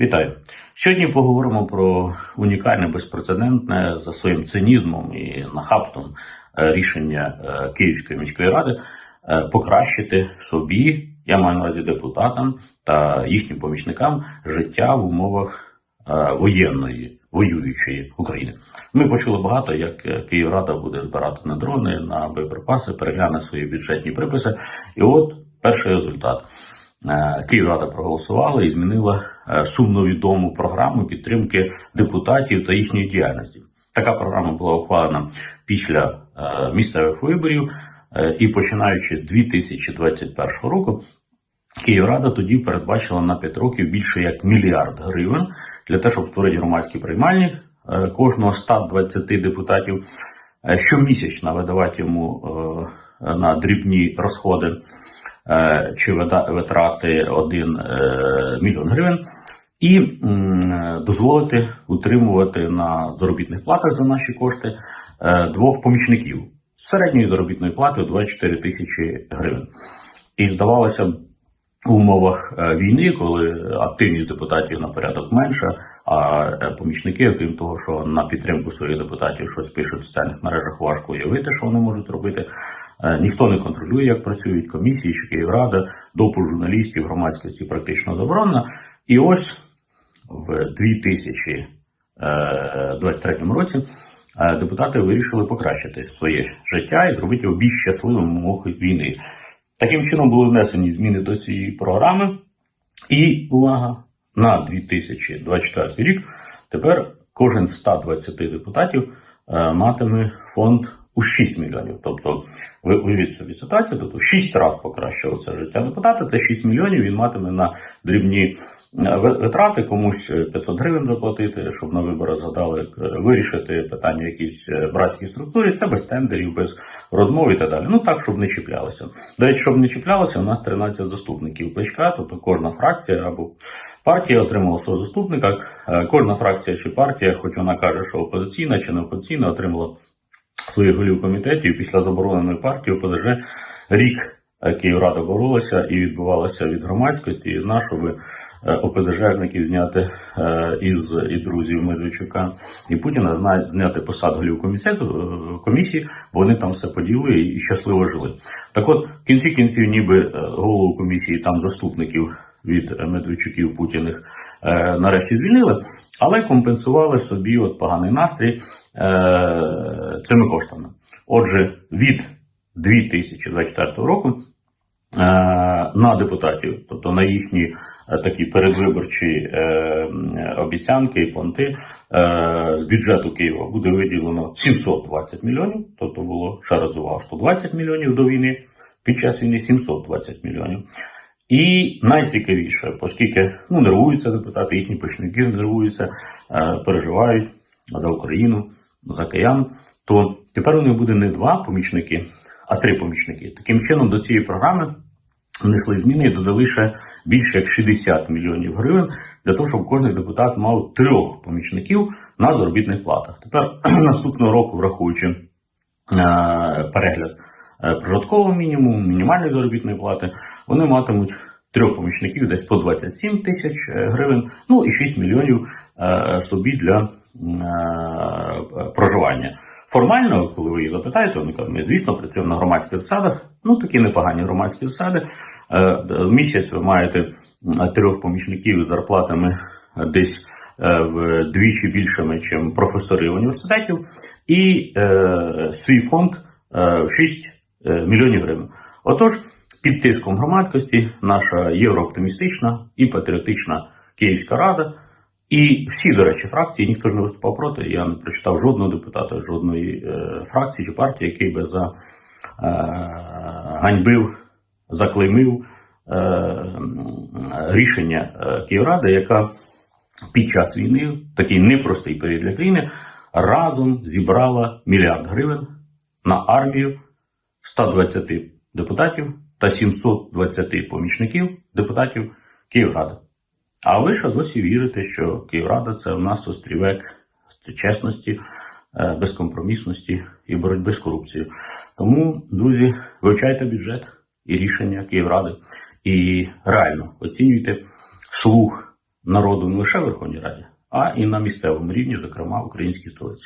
Вітаю. Сьогодні поговоримо про унікальне, безпрецедентне за своїм цинізмом і нахабством е, рішення е, Київської міської ради е, покращити собі, я маю на увазі депутатам та їхнім помічникам життя в умовах воєнної, воюючої України. Ми почули багато, як Київрада буде збирати на дрони, на боєприпаси, перегляне свої бюджетні приписи. І от перший результат. Київрада проголосувала і змінила сумновідому програму підтримки депутатів та їхньої діяльності. Така програма була ухвалена після е, місцевих виборів е, і починаючи з 2021 року. Київрада тоді передбачила на 5 років більше як мільярд гривень для того, щоб створити громадські приймальні е, кожного 120 депутатів е, щомісячно видавати йому е, на дрібні розходи е, чи витрати 1 е, мільйон гривень, і дозволити утримувати на заробітних платах за наші кошти е, двох помічників з середньою заробітною платою 24 тисячі гривень. І здавалося б, в умовах е, війни, коли активність депутатів на порядок менша, а е, помічники, окрім того, що на підтримку своїх депутатів щось пишуть в соціальних мережах, важко уявити, що вони можуть робити. Е, Ніхто не контролює, як працюють комісії, що Київрада, допуск журналістів, громадськості практично заборонена. І ось в 2023 році депутати вирішили покращити своє життя і зробити його більш щасливим в умовах війни. Таким чином були внесені зміни до цієї програми. І увага на 2024 рік тепер кожен 120 депутатів е, матиме фонд у 6 мільйонів. Тобто, ви уявіть собі ситуацію, тобто в 6 разів покращилося життя депутата, та 6 мільйонів він матиме на дрібні е, витрати, комусь е, 500 гривень заплатити, щоб на виборах згадали, е, вирішити питання в якійсь е, братській структурі, це без тендерів, без розмов і так далі. Ну так, щоб не чіплялося. До речі, щоб не чіплялося, у нас 13 заступників кличка, тобто кожна фракція або партія отримала свого заступника. Е, Кожна фракція чи партія, хоч вона каже, що опозиційна чи не опозиційна, отримала своїх голів комітетів після забороненої партії ОПЗЖ рік е, Київрада боролася і відбувалася від громадськості і з нашого е, ОПЗЖників зняти е, із і друзів Медведчука і Путіна зняти посад голів комітету е, комісії, бо вони там все поділили і щасливо жили. Так от, в кінці кінців, ніби е, голову комісії там заступників від Медведчуків Путіних е, нарешті звільнили, але компенсували собі от поганий настрій е, цими коштами. Отже, від 2024 року е, на депутатів, тобто на їхні такі передвиборчі обіцянки і понти, з бюджету Києва буде виділено 720 мільйонів, тобто було ще раз увага, 120 мільйонів до війни, під час війни 720 мільйонів. І найцікавіше, оскільки ну, нервуються депутати, їхні помічники нервуються, е, переживають за Україну, за киян, то тепер у них буде не два помічники, а три помічники. Таким чином, до цієї програми внесли зміни і додали ще більше як 60 мільйонів гривень для того, щоб кожен депутат мав трьох помічників на заробітних платах. Тепер наступного року, враховуючи е, перегляд прожиткового мінімуму, мінімальної заробітної плати, вони матимуть трьох помічників десь по 27 тисяч е, гривень, ну і 6 мільйонів е, собі для е, проживання. Формально, коли ви їх запитаєте, вони кажуть, ми, звісно, працюємо на громадських засадах, ну такі непогані громадські засади. Е, В місяць ви маєте трьох помічників з зарплатами десь е, вдвічі більшими, ніж професори університетів, і е, свій фонд е, в 6 е, мільйонів гривень. Отож, під тиском громадськості наша єврооптимістична і патріотична Київська рада, і всі, до речі, фракції, ніхто ж не виступав проти. Я не прочитав жодного депутата, жодної е, фракції чи партії, який би за е, ганьбив, заклеймив е, рішення е, Київради, яка під час війни, такий непростий період для країни, разом зібрала мільярд гривень на армію 120 депутатів та 720 помічників депутатів Київради. А ви ще досі вірите, що Київрада це в нас острівек чесності, е, безкомпромісності і боротьби з корупцією. Тому, друзі, вивчайте бюджет і рішення Київради і реально оцінюйте слух народу не лише в Верховній Раді, а і на місцевому рівні, зокрема в українській столиці.